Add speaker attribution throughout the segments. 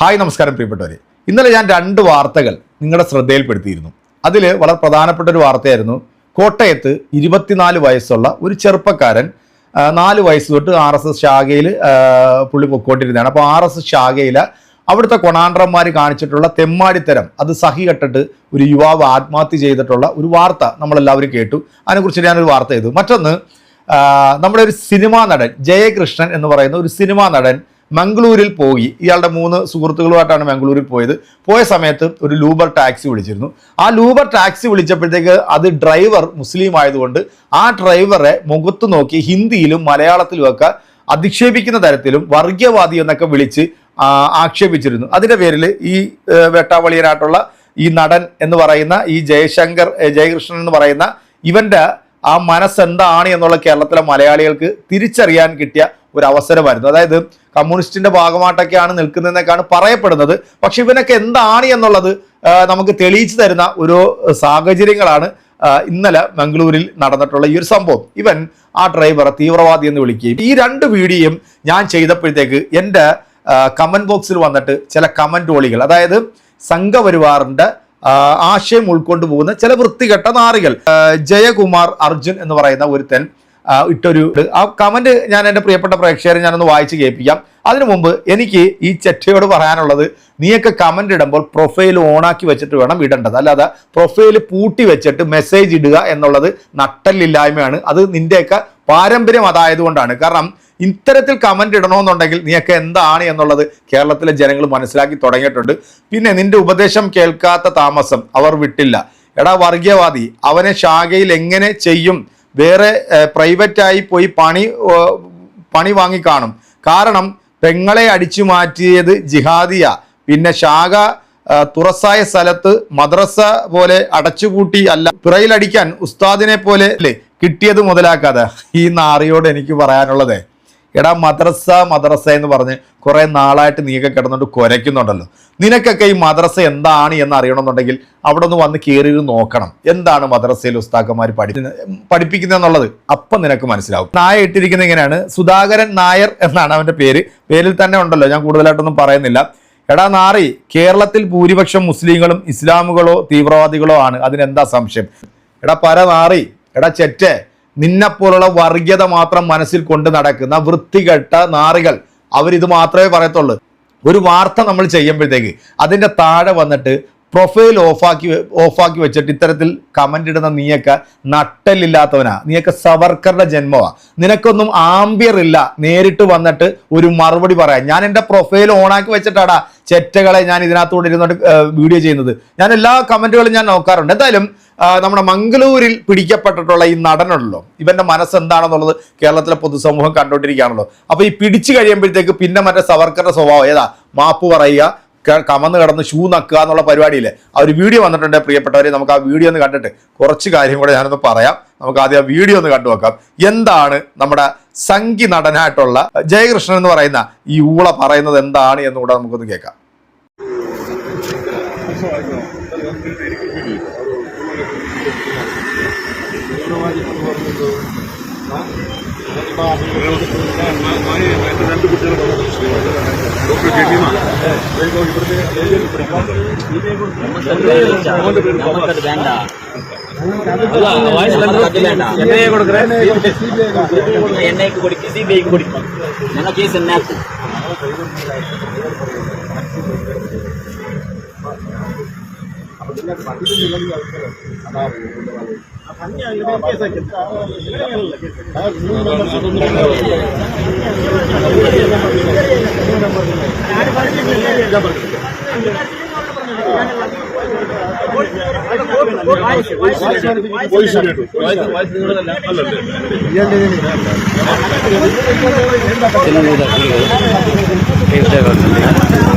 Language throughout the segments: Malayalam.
Speaker 1: ഹായ് നമസ്കാരം പ്രിയപ്പെട്ടവരെ. ഇന്നലെ ഞാൻ രണ്ട് വാർത്തകൾ നിങ്ങളുടെ ശ്രദ്ധയിൽപ്പെടുത്തിയിരുന്നു. അതിൽ വളരെ പ്രധാനപ്പെട്ട ഒരു വാർത്തയായിരുന്നു. കോട്ടയത്ത് ഇരുപത്തിനാല് വയസ്സുള്ള ഒരു ചെറുപ്പക്കാരൻ നാല് വയസ്സ് തൊട്ട് ആർ എസ് എസ് ശാഖയിൽ പുള്ളി പൊക്കോട്ടിരുന്നതാണ് അപ്പോൾ ആർ എസ് എസ് ശാഖയിൽ അവിടുത്തെ കൊണാണ്ടർമാർ കാണിച്ചിട്ടുള്ള തെമ്മാടിത്തരം അത് സഹി കെട്ടിട്ട് ഒരു യുവാവ് ആത്മഹത്യ ചെയ്തിട്ടുള്ള ഒരു വാർത്ത നമ്മളെല്ലാവരും കേട്ടു. അതിനെക്കുറിച്ച് ഞാനൊരു വാർത്ത ചെയ്തു മറ്റൊന്ന് നമ്മുടെ ഒരു സിനിമാ നടൻ ജയകൃഷ്ണൻ എന്ന് പറയുന്ന ഒരു സിനിമാ നടൻ മംഗളൂരിൽ പോയി. ഇയാളുടെ മൂന്ന് സുഹൃത്തുക്കളുമായിട്ടാണ് മംഗളൂരിൽ പോയത്. പോയ സമയത്ത് ഒരു ലൂബർ ടാക്സി വിളിച്ചിരുന്നു. ആ ലൂബർ ടാക്സി വിളിച്ചപ്പോഴത്തേക്ക് അത് ഡ്രൈവർ മുസ്ലിം ആയതുകൊണ്ട് ആ ഡ്രൈവറെ മുഖത്ത് നോക്കി ഹിന്ദിയിലും മലയാളത്തിലുമൊക്കെ അധിക്ഷേപിക്കുന്ന തരത്തിലും വർഗീയവാദി എന്നൊക്കെ വിളിച്ച് ആക്ഷേപിച്ചിരുന്നു. അതിന്റെ പേരിൽ ഈ വെട്ടാവളിയനായിട്ടുള്ള ഈ നടൻ എന്ന് പറയുന്ന ഈ ജയശങ്കർ ജയകൃഷ്ണൻ എന്ന് പറയുന്ന ഇവന്റെ ആ മനസ്സെന്താണ് എന്നുള്ള കേരളത്തിലെ മലയാളികൾക്ക് തിരിച്ചറിയാൻ കിട്ടിയ ഒരു അവസരമായിരുന്നു. അതായത് കമ്മ്യൂണിസ്റ്റിന്റെ ഭാഗമായിട്ടൊക്കെയാണ് നിൽക്കുന്നതെന്നൊക്കെയാണ് പറയപ്പെടുന്നത്. പക്ഷെ ഇവനൊക്കെ എന്താണ് എന്നുള്ളത് നമുക്ക് തെളിയിച്ചു തരുന്ന ഒരു സാഹചര്യങ്ങളാണ് ഇന്നലെ മംഗളൂരിൽ നടന്നിട്ടുള്ള ഈ ഒരു സംഭവം. ഇവൻ ആ ഡ്രൈവറെ തീവ്രവാദി എന്ന് വിളിക്കുകയും ഈ രണ്ട് വീഡിയോയും ഞാൻ ചെയ്തപ്പോഴത്തേക്ക് എന്റെ കമന്റ് ബോക്സിൽ വന്നിട്ട് ചില കമന്റ് ഓളികൾ അതായത് സംഘപരിവാറിന്റെ ആ, ആശയം ഉൾക്കൊണ്ടു പോകുന്ന ചില വൃത്തികെട്ട നാറികൾ. ജയകുമാർ അർജുൻ എന്ന് പറയുന്ന ഒരുത്തൻ ഇട്ടൊരു ആ കമന്റ് ഞാൻ എന്റെ പ്രിയപ്പെട്ട പ്രേക്ഷകരെ ഞാനൊന്ന് വായിച്ച് കേൾപ്പിക്കാം. അതിനു മുമ്പ് എനിക്ക് ഈ ചെറ്റയോട് പറയാനുള്ളത് നീയൊക്കെ കമന്റ് ഇടുമ്പോൾ പ്രൊഫൈൽ ഓണാക്കി വെച്ചിട്ട് വേണം ഇടേണ്ടത്. അല്ലാതെ പ്രൊഫൈൽ പൂട്ടി വെച്ചിട്ട് മെസ്സേജ് ഇടുക എന്നുള്ളത് നട്ടല്ലില്ലായ്മയാണ് അത് നിന്റെയൊക്കെ പാരമ്പര്യം അതായതുകൊണ്ടാണ്. കാരണം ഇത്തരത്തിൽ കമന്റ് ഇടണമെന്നുണ്ടെങ്കിൽ നീയൊക്കെ എന്താണ് എന്നുള്ളത് കേരളത്തിലെ ജനങ്ങൾ മനസ്സിലാക്കി തുടങ്ങിയിട്ടുണ്ട്. പിന്നെ നിന്റെ ഉപദേശം കേൾക്കാത്ത താമസം അവർ വിട്ടില്ല. എടാ വർഗീയവാദി അവനെ ശാഖയിൽ എങ്ങനെ ചെയ്യും? വേറെ പ്രൈവറ്റായി പോയി പണി പണി പണി വാങ്ങിക്കാണും. കാരണം പെങ്ങളെ അടിച്ചു മാറ്റിയത് ജിഹാദിയ. പിന്നെ ശാഖ തുറസായ സ്ഥലത്ത് മദ്രസ പോലെ അടച്ചുപൂട്ടി അല്ല പിറയിലടിക്കാൻ ഉസ്താദിനെ പോലെ അല്ലേ കിട്ടിയത് മുതലാക്കാതെ? ഈ നാറിയോട് എനിക്ക് പറയാനുള്ളത്. എടാ മദ്രസ മദ്രസ എന്ന് പറഞ്ഞ് കുറേ നാളായിട്ട് നീയൊക്കെ കിടന്നുകൊണ്ട് കുരയ്ക്കുന്നുണ്ടല്ലോ. നിനക്കൊക്കെ ഈ മദ്രസ എന്താണ് എന്ന് അറിയണമെന്നുണ്ടെങ്കിൽ അവിടെ ഒന്ന് വന്ന് കയറി നോക്കണം. എന്താണ് മദ്രസയിൽ ഉസ്താക്കന്മാർ പഠി പഠിപ്പിക്കുന്നത് എന്നുള്ളത്? അപ്പം നിനക്ക് മനസ്സിലാവും. നായ ഇട്ടിരിക്കുന്നത് ഇങ്ങനെയാണ് സുധാകരൻ നായർ എന്നാണ് അവന്റെ പേര്. പേരിൽ തന്നെ ഉണ്ടല്ലോ ഞാൻ കൂടുതലായിട്ടൊന്നും പറയുന്നില്ല. എടാ നാറി കേരളത്തിൽ ഭൂരിപക്ഷം മുസ്ലിങ്ങളും ഇസ്ലാമുകളോ തീവ്രവാദികളോ ആണ്. അതിനെന്താ സംശയം? എടാ പര നാറി. എടാ ചെറ്റേ. നിന്നെപ്പോലുള്ള വർഗീയത മാത്രം മനസ്സിൽ കൊണ്ട് നടക്കുന്ന വൃത്തികെട്ട നാറികൾ. അവരിത് മാത്രമേ പറയത്തുള്ളൂ. ഒരു വാർത്ത നമ്മൾ ചെയ്യുമ്പോഴത്തേക്ക് അതിന്റെ താഴെ വന്നിട്ട് പ്രൊഫൈൽ ഓഫാക്കി ഓഫാക്കി വെച്ചിട്ട് ഇത്തരത്തിൽ കമന്റ് ഇടുന്ന നീയൊക്കെ നട്ടലില്ലാത്തവനാ നീയൊക്കെ സവർക്കറുടെ ജന്മമാ നിനക്കൊന്നും ആംബിയർ ഇല്ല. നേരിട്ട് വന്നിട്ട് ഒരു മറുപടി പറയാം ഞാൻ എന്റെ പ്രൊഫൈൽ ഓണാക്കി വെച്ചിട്ടാടാ ചെറ്റകളെ ഞാൻ ഇതിനകത്തൂടെ ഇരുന്നോട്ട് വീഡിയോ ചെയ്യുന്നത്. ഞാൻ എല്ലാ കമന്റുകളും ഞാൻ നോക്കാറുണ്ട്. എന്തായാലും നമ്മുടെ മംഗളൂരിൽ പിടിക്കപ്പെട്ടിട്ടുള്ള ഈ നടനുണ്ടല്ലോ. ഇവന്റെ മനസ്സെന്താണെന്നുള്ളത് കേരളത്തിലെ പൊതുസമൂഹം കണ്ടുകൊണ്ടിരിക്കുകയാണല്ലോ. അപ്പോൾ ഈ പിടിച്ചു കഴിയുമ്പോഴത്തേക്ക് പിന്നെ മറ്റേ സവർക്കറുടെ സ്വഭാവം ഏതാ? മാപ്പ് പറയുക കമന്ന് കിടന്ന് ഷൂ നക്കുക എന്നുള്ള പരിപാടിയില്ലേ? ആ ഒരു വീഡിയോ വന്നിട്ടുണ്ട് പ്രിയപ്പെട്ടവരെ നമുക്ക് ആ വീഡിയോ ഒന്ന് കണ്ടിട്ട് കുറച്ച് കാര്യം കൂടെ ഞാനൊന്ന് പറയാം. നമുക്ക് ആദ്യം ആ വീഡിയോ ഒന്ന് കണ്ടു നോക്കാം. എന്താണ് നമ്മുടെ സംഗി നടനായിട്ടുള്ള ജയകൃഷ്ണൻ എന്ന് പറയുന്ന ഈ ഊള പറയുന്നത് എന്താണ് എന്നുകൂടെ നമുക്കൊന്ന് കേൾക്കാം.
Speaker 2: രണ്ട് കുട്ടികൾ ഡോക്ടർ കെ ഭീമ ഇവിടുത്തെ അമൗണ്ട് പേര് ಎನ್ಐ ಕೊಡ್ಕ್ರೆ ಎನ್ಐ ಕೊಡಿಕೆ ಸಿಬಿಐ ಕೊಡಿಕ ನನ್ನ ಕೇಸ್ ಎನ್ನೇ ಆಗ್ತದೆ ಅಪ್ಪ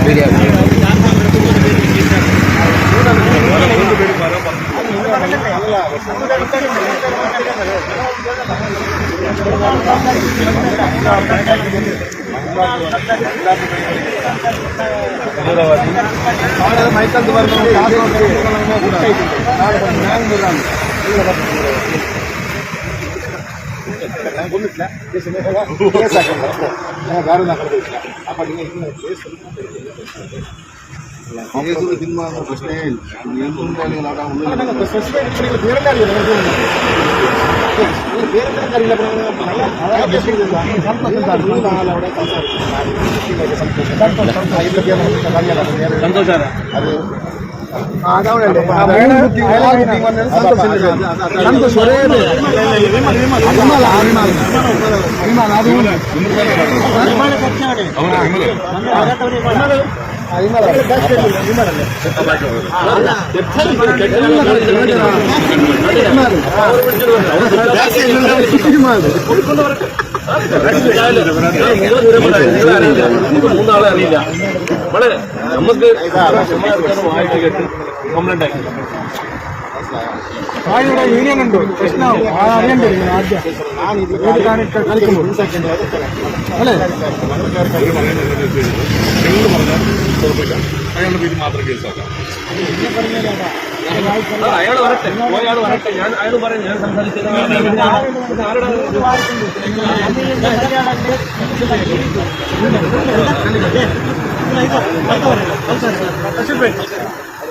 Speaker 2: വീഡിയോ மைக்கல் காರು ನಾಲ್ಕು
Speaker 3: ಅಪ್ಪ പിന്മാറുന്ന പ്രശ്നമേ ഇല്ല നിയമവും കാര്യങ്ങളും അവിടെ ഒന്നും
Speaker 2: സ്പെസിഫിക് പേരെല്ലാം അറിയില്ല നിങ്ങൾക്ക് നിങ്ങൾ പേരെല്ലാം
Speaker 4: മൂന്നാളെ അറിയില്ല നമ്മൾ നമുക്ക് കംപ്ലൈന്റ് ആക്കി
Speaker 2: ആയുടെ യൂണിയൻ ഉണ്ട്? പ്രശ്നമാവും? അറിയണ്ടേ ആദ്യം. കളിക്കുമ്പോൾ. അല്ലേ?
Speaker 3: അയാളുടെ പേര് മാത്രം കേസാക്കാം
Speaker 4: അയാൾ വരട്ടെ അയാൾ വരട്ടെ ഞാൻ അയാൾ പറയും ഞാൻ സംസാരിച്ചത് ആരുടെ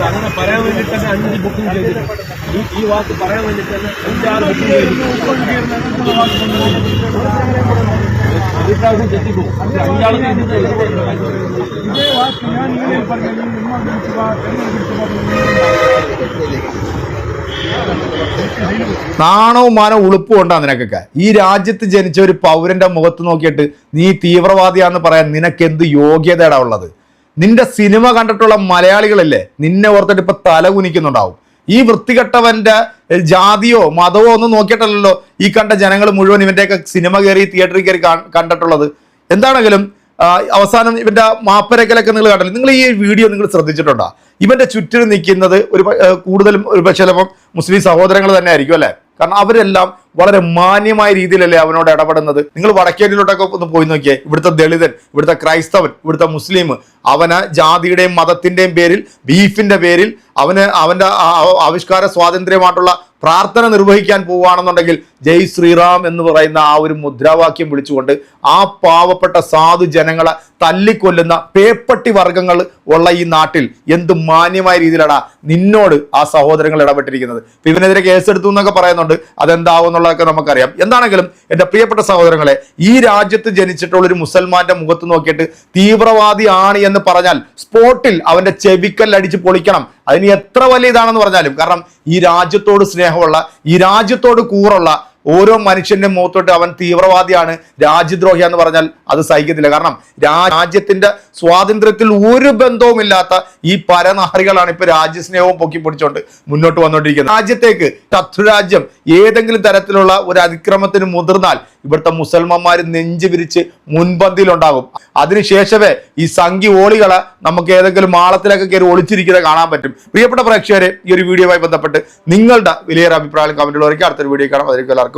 Speaker 4: അങ്ങനെ പറയാൻ വേണ്ടിട്ട് തന്നെ അഞ്ച് ബുക്കിംഗ് ചെയ്തിട്ടുണ്ട് ഈ- ഈ വാക്ക് പറയാൻ വേണ്ടിട്ട് തന്നെ അഞ്ചാറ് ബുക്കിംഗ് ചെയ്തിട്ടുണ്ട് അഭിപ്രായം തെറ്റിപ്പോകും അഞ്ചാൾ
Speaker 2: ഇതേ വാക്ക് ഞാൻ ഇങ്ങനെ പറഞ്ഞു
Speaker 1: നാണവും മാനവും ഉളുപ്പും ഉണ്ടാ നിനക്കൊക്കെ? ഈ രാജ്യത്ത് ജനിച്ച ഒരു പൗരന്റെ മുഖത്ത് നോക്കിയിട്ട് നീ തീവ്രവാദിയാന്ന് പറയാൻ നിനക്ക് എന്ത് യോഗ്യതയുടെ ഉള്ളത്? നിന്റെ സിനിമ കണ്ടിട്ടുള്ള മലയാളികളല്ലേ നിന്നെ ഓർത്തിട്ട് ഇപ്പൊ തല കുനിക്കുന്നുണ്ടാവും. ഈ വൃത്തികെട്ടവന്റെ ജാതിയോ മതമോ ഒന്നും നോക്കിയിട്ടല്ലല്ലോ ഈ കണ്ട ജനങ്ങൾ മുഴുവൻ ഇവന്റെയൊക്കെ സിനിമ കയറി തിയേറ്ററിൽ കയറി കണ്ടിട്ടുള്ളത്. എന്താണെങ്കിലും അവസാനം ഇവന്റെ മാപ്പരക്കലൊക്കെ നിങ്ങൾ കണ്ടല്ലോ? നിങ്ങൾ ഈ വീഡിയോ നിങ്ങൾ ശ്രദ്ധിച്ചിട്ടുണ്ടോ? ഇവന്റെ ചുറ്റിൽ നിൽക്കുന്നത് ഒരു കൂടുതലും ഒരു ചിലപ്പം മുസ്ലിം സഹോദരങ്ങൾ തന്നെ ആയിരിക്കും അല്ലേ? കാരണം അവരെല്ലാം വളരെ മാന്യമായ രീതിയിലല്ലേ അവനോട് ഇടപെടുന്നത്? നിങ്ങൾ വടക്കേരിയിലോട്ടൊക്കെ ഒന്ന് പോയി നോക്കിയേ. ഇവിടുത്തെ ദളിതൻ ഇവിടുത്തെ ക്രൈസ്തവൻ ഇവിടുത്തെ മുസ്ലിം അവന് ജാതിയുടെയും മതത്തിന്റെയും പേരിൽ ബീഫിന്റെ പേരിൽ അവന് അവന്റെ ആവിഷ്കാര സ്വാതന്ത്ര്യമായിട്ടുള്ള പ്രാർത്ഥന നിർവഹിക്കാൻ പോവുകയാണെന്നുണ്ടെങ്കിൽ ജയ് ശ്രീറാം എന്ന് പറയുന്ന ആ ഒരു മുദ്രാവാക്യം വിളിച്ചുകൊണ്ട് ആ പാവപ്പെട്ട സാധു ജനങ്ങളെ തല്ലിക്കൊല്ലുന്ന പേപ്പട്ടി വർഗങ്ങൾ ഉള്ള ഈ നാട്ടിൽ എന്ത് മാന്യമായ രീതിയിലാണ് നിന്നോട് ആ സഹോദരങ്ങൾ ഇടപെട്ടിരിക്കുന്നത്. ഇവനെതിരെ കേസെടുത്തു എന്നൊക്കെ പറയുന്നുണ്ട്. അതെന്താവും എന്നുള്ളതൊക്കെ നമുക്കറിയാം. എന്താണെങ്കിലും എന്റെ പ്രിയപ്പെട്ട സഹോദരങ്ങളെ ഈ രാജ്യത്ത് ജനിച്ചിട്ടുള്ള ഒരു മുസൽമാന്റെ മുഖത്ത് നോക്കിയിട്ട് തീവ്രവാദി ആണ് എന്ന് പറഞ്ഞാൽ സ്പോട്ടിൽ അവന്റെ ചെവിക്കല്ലടിച്ച് പൊളിക്കണം. അതിന് എത്ര വലിയ ഇതാണെന്ന് പറഞ്ഞാലും കാരണം ഈ രാജ്യത്തോട് സ്നേഹമുള്ള ഈ രാജ്യത്തോട് കൂറുള്ള ഓരോ മനുഷ്യന്റെ മുഖത്തോട്ട് അവൻ തീവ്രവാദിയാണ് രാജ്യദ്രോഹി എന്ന് പറഞ്ഞാൽ അത് സഹിക്കത്തില്ല. കാരണം രാജ്യത്തിന്റെ സ്വാതന്ത്ര്യത്തിൽ ഒരു ബന്ധവുമില്ലാത്ത ഈ പരനാറികളാണ് ഇപ്പൊ രാജ്യസ്നേഹവും പൊക്കി പിടിച്ചോണ്ട് മുന്നോട്ട് വന്നുകൊണ്ടിരിക്കുന്നത് രാജ്യത്തേക്ക് ശത്രുരാജ്യം ഏതെങ്കിലും തരത്തിലുള്ള ഒരു അതിക്രമത്തിന് മുതിർന്നാൽ ഇവിടുത്തെ മുസൽമാന്മാർ നെഞ്ചു വിരിച്ച് മുൻപന്തിയിലുണ്ടാകും. അതിനുശേഷമേ ഈ സംഘി ഓളികളെ നമുക്ക് ഏതെങ്കിലും മാളത്തിലൊക്കെ കയറി ഒളിച്ചിരിക്കുന്നത് കാണാൻ പറ്റും. പ്രിയപ്പെട്ട പ്രേക്ഷകരെ ഈ ഒരു വീഡിയോയുമായി ബന്ധപ്പെട്ട് നിങ്ങളുടെ വലിയൊരു അഭിപ്രായം കമന്റുകൾ അടുത്തൊരു വീഡിയോ കാണാം. അതിലേക്ക് എല്ലാവർക്കും